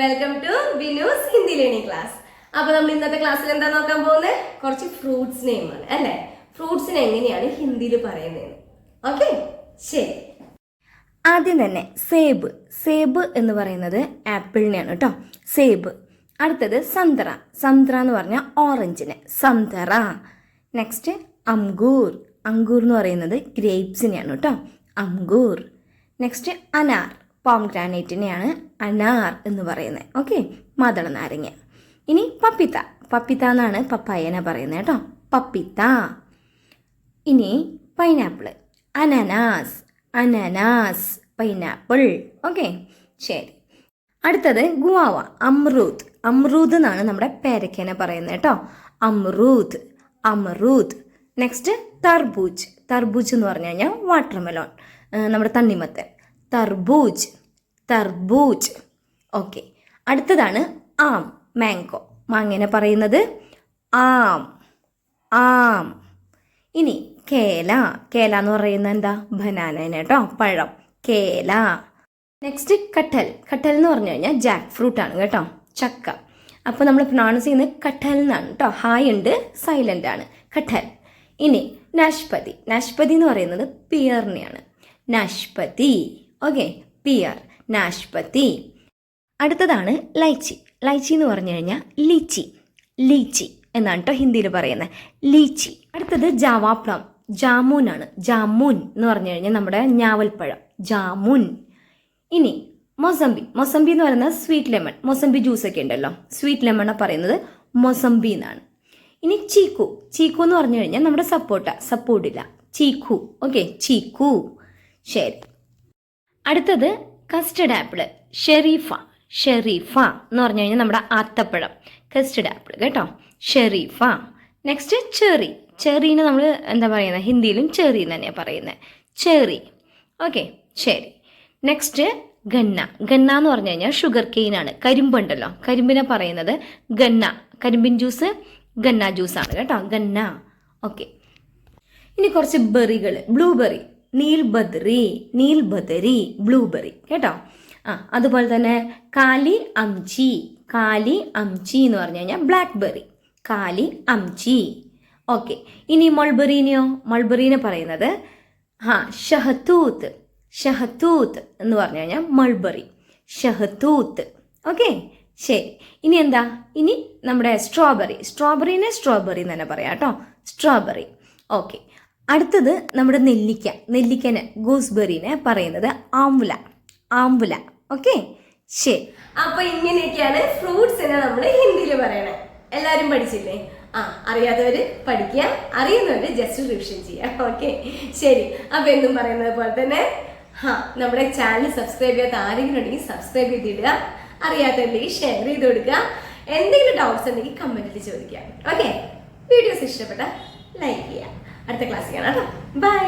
Welcome to Vinu's Hindi learning class അപ്പൊ നമ്മൾ ഇന്നത്തെ ക്ലാസ്സിൽ എന്താ നോക്കാൻ പോകുന്നത് കുറച്ച് ഫ്രൂട്ട്സ് നെയിമാണ് അല്ലേ? ഫ്രൂട്ട്സിനെ എങ്ങനെയാണ് ഹിന്ദിയിൽ പറയുന്നത് ഓക്കെ ശരി. ആദ്യം തന്നെ സേബ്. സേബ് എന്ന് പറയുന്നത് ആപ്പിളിനെയാണ് കേട്ടോ. സേബ്. അടുത്തത് സന്ത്ര. സന്ത്ര എന്ന് പറഞ്ഞാൽ ഓറഞ്ചിന് സന്ത്ര. നെക്സ്റ്റ് അംഗൂർ. അങ്കൂർ എന്ന് പറയുന്നത് ഗ്രേപ്സിനെയാണ് കേട്ടോ. അങ്കൂർ നെക്സ്റ്റ് അനാർ. പോം ഗ്രാനൈറ്റിനെയാണ് അനാർ എന്ന് പറയുന്നത്. ഓക്കെ മാതള നാരങ്ങ. ഇനി പപ്പിത്ത. പപ്പിത്ത എന്നാണ് പപ്പായനെ പറയുന്നത് കേട്ടോ. പപ്പിത്ത. ഇനി പൈനാപ്പിൾ അനനാസ്. അനനാസ്. പൈനാപ്പിൾ ഓക്കെ ശരി. അടുത്തത് ഗുവാവ. അമ്രൂത്. അമ്രൂത്ത് എന്നാണ് നമ്മുടെ പേരക്കേനെ പറയുന്നത് കേട്ടോ. അമ്രൂത്. അമ്രൂത്. നെക്സ്റ്റ് തർബൂജ്. തർബൂജ് എന്ന് പറഞ്ഞു കഴിഞ്ഞാൽ വാട്ടർമെലോൺ നമ്മുടെ തണ്ണിമത്തൻ. തർബൂജ്. തർബൂജ്. ഓക്കെ. അടുത്തതാണ് ആം മാങ്കോ മാങ്ങനെ പറയുന്നത്? ആം ആം. ഇനി കേല. കേല എന്ന് പറയുന്നത് എന്താ? ബനാന കേട്ടോ പഴം. കേല. Next cuttle. കട്ടൽ എന്ന് പറഞ്ഞു കഴിഞ്ഞാൽ ജാക്ക് ഫ്രൂട്ട് ആണ് കേട്ടോ ചക്ക. അപ്പോൾ നമ്മൾ പ്രൊണൗൺസ് ചെയ്യുന്നത് കട്ടൽ എന്നാണ് കേട്ടോ. ഹായ് ഉണ്ട് സൈലന്റ് ആണ്. കട്ടൽ. ഇനി നാഷ്പതി. നാഷ്പതി എന്ന് പറയുന്നത് പിയറിനെയാണ്. നാഷ്പതി. Okay peer. നാഷ്പതി അടുത്തതാണ് ലൈച്ചി. ലൈച്ചി എന്ന് പറഞ്ഞു കഴിഞ്ഞാൽ ലീച്ചി. ലീച്ചി എന്നാണ് കേട്ടോ ഹിന്ദിയിൽ പറയുന്നത്. ലീച്ചി. അടുത്തത് ജാവാപ്ലം ജാമൂൻ ആണ്. ജാമൂൻ എന്ന് പറഞ്ഞു കഴിഞ്ഞാൽ നമ്മുടെ ഞാവൽപ്പഴം. ജാമുൻ. ഇനി മൊസംബി. മൊസംബി എന്ന് പറയുന്നത് സ്വീറ്റ് ലെമൺ മൊസംബി ജ്യൂസ് ഒക്കെ ഉണ്ടല്ലോ. സ്വീറ്റ് ലെമൺ പറയുന്നത് മൊസംബി എന്നാണ്. ഇനി ചീക്കു. ചീക്കു എന്ന് പറഞ്ഞു കഴിഞ്ഞാൽ നമ്മുടെ സപ്പോട്ട. സപ്പോർട്ടില്ല ചീക്കു. ഓക്കെ ചീക്കു. ശരി. അടുത്തത് കസ്റ്റഡ് ആപ്പിൾ ഷെറീഫ ഷെറീഫ എന്ന് പറഞ്ഞു കഴിഞ്ഞാൽ നമ്മുടെ ആത്തപ്പഴം. കസ്റ്റഡ് ആപ്പിൾ കേട്ടോ? ഷെറീഫ നെക്സ്റ്റ് ചെറി ചെറീനെ നമ്മൾ എന്താ പറയുന്നത് ഹിന്ദിയിലും ചെറി എന്ന് തന്നെയാണ് പറയുന്നത് ചെറി ഓക്കെ ശരി. നെക്സ്റ്റ് ഗന്ന. ഗന്ന എന്ന് പറഞ്ഞു കഴിഞ്ഞാൽ ഷുഗർ കെയിൻ ആണ്. കരിമ്പുണ്ടല്ലോ. കരിമ്പിനെ പറയുന്നത് ഗന്ന. കരിമ്പിൻ ജ്യൂസ് ഗന്ന ജ്യൂസാണ് കേട്ടോ. ഗന്ന. ഓക്കെ ഇനി കുറച്ച് ബെറികൾ ബ്ലൂബെറി നീൽബദ്രി നീൽബദരി ബ്ലൂബെറി. കേട്ടോ? ആ അതുപോലെ തന്നെ കാലി അംചി കാലി അംചി എന്ന് പറഞ്ഞു കഴിഞ്ഞാൽ ബ്ലാക്ക് ബെറി കാലി അംചി. ഓക്കെ ഇനി മൾബെറീനെയോ? മൾബെറീനെ പറയുന്നത് ഹാ ഷഹത്തൂത്ത് ഷഹത്തൂത്ത് എന്ന് പറഞ്ഞു കഴിഞ്ഞാൽ മൾബെറി. ഷഹത്തൂത്ത്. ഓക്കെ ശരി. ഇനി എന്താ? ഇനി നമ്മുടെ സ്ട്രോബെറി. സ്ട്രോബെറിനെ സ്ട്രോബെറി എന്ന് തന്നെ പറയാം കേട്ടോ. സ്ട്രോബെറി. ഓക്കെ അടുത്തത് നമ്മുടെ നെല്ലിക്ക നെല്ലിക്കന് ഗൂസ്ബെറിനെ പറയുന്നത് ആംവുല ആംബുല ഓക്കെ ശരി. അപ്പൊ ഇങ്ങനെയൊക്കെയാണ് എന്ന് നമ്മൾ ഹിന്ദിയിൽ പറയണേ. എല്ലാരും പഠിച്ചില്ലേ? ആ അറിയാത്തവര് പഠിക്കുക അറിയുന്നവര് ജസ്റ്റ് റിവിഷൻ ചെയ്യുക. ഓക്കെ ശരി. അപ്പൊ എന്നും പറയുന്നത് പോലെ തന്നെ ഹാ നമ്മുടെ ചാനൽ സബ്സ്ക്രൈബ് ചെയ്യാത്ത ആരെങ്കിലും ഉണ്ടെങ്കിൽ സബ്സ്ക്രൈബ് ചെയ്തിടുക. അറിയാത്തവരിലേക്ക് ഷെയർ ചെയ്ത് കൊടുക്കുക. എന്തെങ്കിലും ഡൗട്ട്സ് ഉണ്ടെങ്കിൽ കമന്റിൽ ചോദിക്കുക. ഓക്കെ വീഡിയോസ് ഇഷ്ടപ്പെട്ട ലൈക്ക് ചെയ്യുക. അടുത്ത ക്ലാസ്സിൽ കാണാം ബൈ